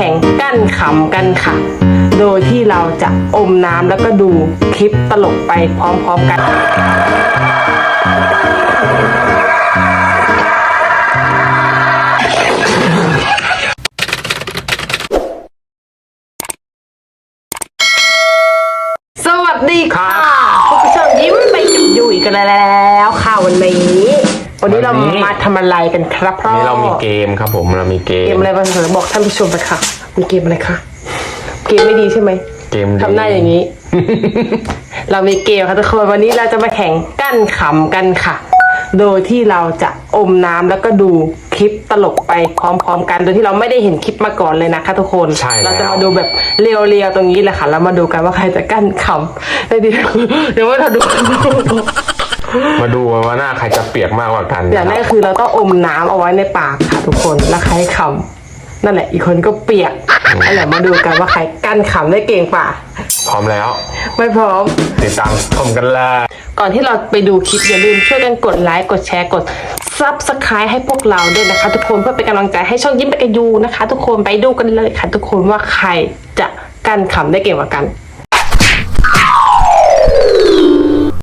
แข่งกั้นขำกันค่ะ โดยที่เราจะอมน้ำแล้วก็ดูคลิปตลกไปพร้อมๆกันสวัสดีค่ะพวกผู้ชมยิ้มไปจุดอยู่อีกกันแล้วค่ะวันนี้ วันนี้เราวันนี้ มาทำอะไรกันครับพ่อวันนี้เรามีเกมครับผมเรามีเกเกมมอะไรบ้างเถอะบอกท่านผู้ชมไปค่ะ มีเกมอะไรคะ เกมไม่ดีใช่ไหมเกมดี ทำหน้าอย่างนี้ เรามีเกมค่ะทุกคนวันนี้เราจะมาแข่งกั้นขำกันค่ะ โดยที่เราจะอมน้ำแล้วก็ดูคลิปตลกไปพร้อมๆ กันโดยที่เราไม่ได้เห็นคลิปมาก่อนเลยนะคะทุกคนใช่แล้ว เราจะมาดูแบบเรียวๆตรงนี้แหละค่ะแล้วมาดูกันว่าใครจะกั้นขำได้ดีเดี๋ยวว่าเราดู มาดูว่าหน้าใครจะเปียกมากกว่ากันอย่างแรกคือเราต้องอมน้ำเอาไว้ในปากค่ะทุกคนแล้วใครขำนั่นแหละอีกคนก็เปียกนั่นแหละมาดูกันว่าใครกั้นขำได้เก่งป่าพร้อมแล้ว ไม่พร้อม ติดตามชมกันเลยก่อนที่เราไปดูคลิปอย่าลืมช่วยกันกดไลค์กดแชร์กด Subscribe ให้พวกเราด้วยนะคะ ทุกคนเพื่อเป็นกำลังใจให้ช่องยิ้มไปกับยูนะคะ ทุกคนไปดูกันเลยค่ะ ทุกคนว่าใครจะกั้นขำได้เก่งกว่ากัน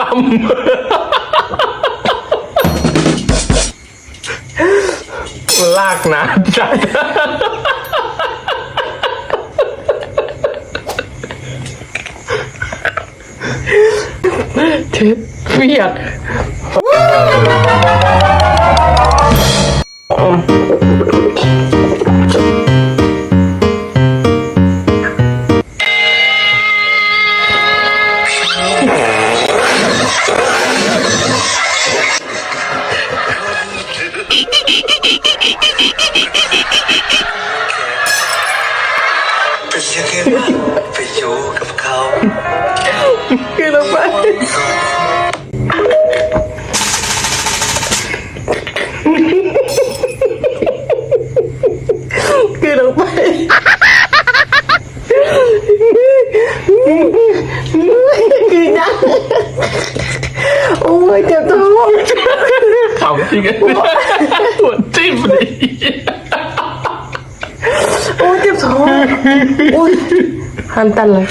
บัมลากนะจัดเท็ดเปียก เป็นยังไงบ้างไปอยู่กับเขาคือลงไปคือลงไปคือนะโอ้ยเจ็บท้องขำจริงปวดจิ้มเลย Oh. Uy, hantal lah.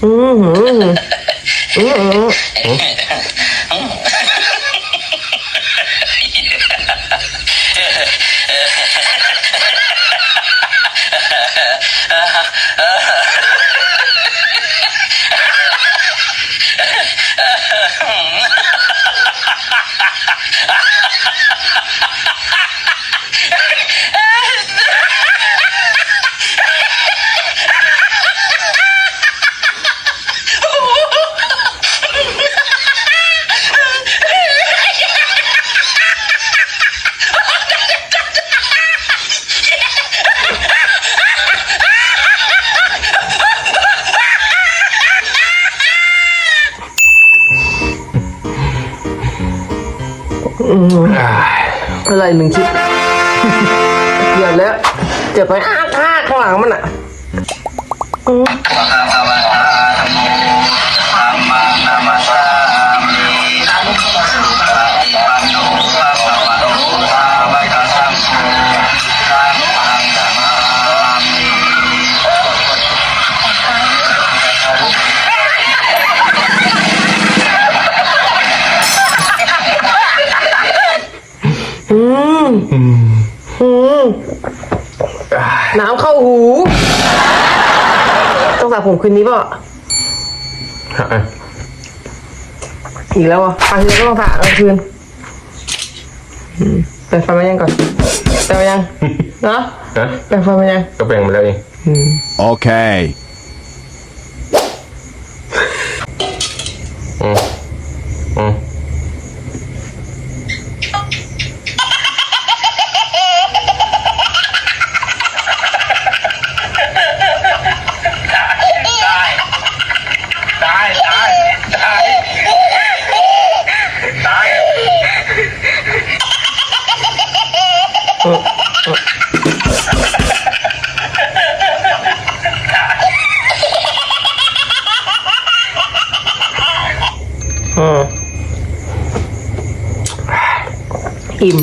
Mm-hmm. อะไรหนึ่งชิปเกิดแล้ว เจ็บไปอ้าข้าข้างหลังมันอะ อืมอืมน้ำเข้าหู ต้องสระผมคืนนี้เปล่าอะอีกแล้วอะครั้งที่แล้วก็ต้องสระกลางคืนอืมเปิดไฟมายังก่อนเปิดมายังเนาะนะเปิดไฟมายังก็แบ่งมาแล้วเอง Okay. อืมอืม ได้ได้ได้ได้ได้ อืม อิ่ม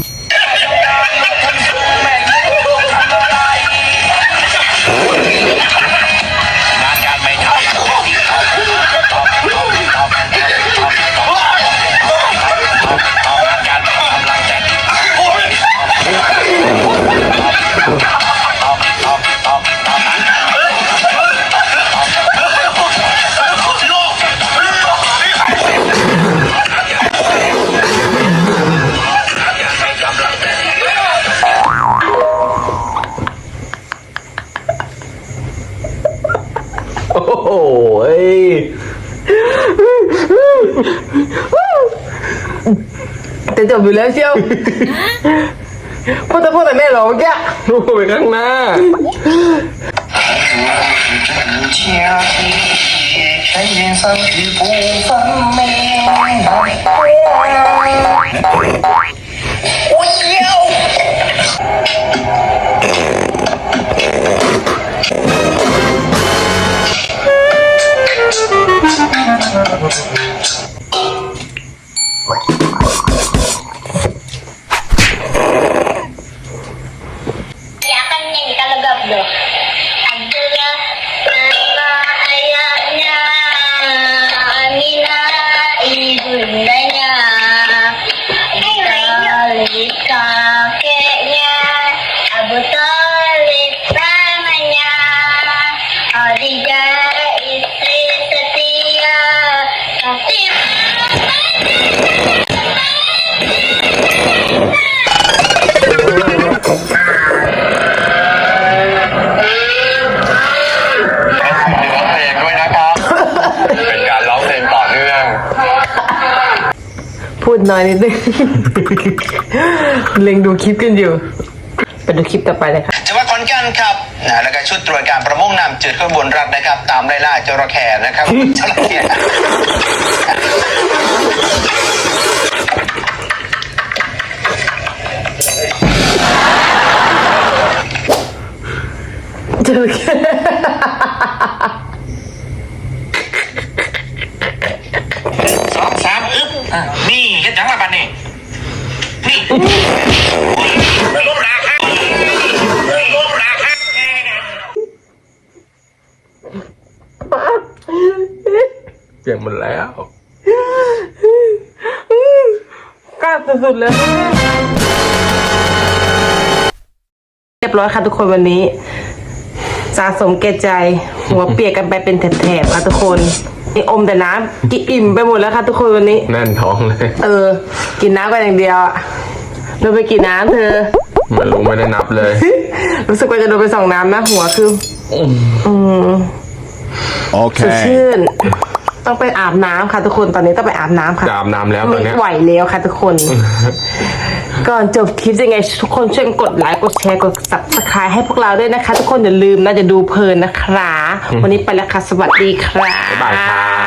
จะจบอยู่แล้วเชียวพูดแต่พูดแต่แม่เหรอเมื่อกี้ลูกไปข้างหน้า天地 พูดน้อยนิดนึง เล็งดูคลิปกันอยู่ ไปดูคลิปต่อไปเลยค่ะจังหวัดขอนแก่นครับนะแล้วก็ชุดตรวจการประมงน้ำจืดขบวนรัฐนะครับ ตามไล่ล่าจระเข้นะครับจระเข้เจอแค่สองสามอึ๊บอะนี่เฮ็ดหยังมาบัดนี่นี่ลงราคาลงราคา เปียกหมดแล้วกล้าสุดๆเลย เรียบร้อยค่ะทุกคนวันนี้ สะสมแก่ใจ หัวเปียกกันไปเป็นแถบๆค่ะทุกคนนี่อมแต่น้ำกินอิ่มไปหมดแล้วค่ะทุกคนวันนี้ แน่นท้องเลย เออ กินน้ำกันอย่างเดียวอะ โดนไปกี่น้ำเธอ ไมันรู้ไม่ได้นับเลย รู้สึกว่าจะโดนไปสองน้ำนะหัวคือ อืมสด Okay. ชื่น ต้องไปอาบน้ำค่ะทุกคนตอนนี้ต้องไปอาบน้ำค่ะจะอาบน้ำแล้วตอนเนี้ย ไม่ไหวแล้วค่ะทุกคน ก่อนจบคลิปยังไง ทุกคนช่วยกดไลค์กดแชร์กด subscribe ให้พวกเราด้วยนะคะ ทุกคนอย่าลืมนะจะดูเพลินนะคะ วันนี้ไปแล้วค่ะสวัสดีครับบ๊ายบายครับ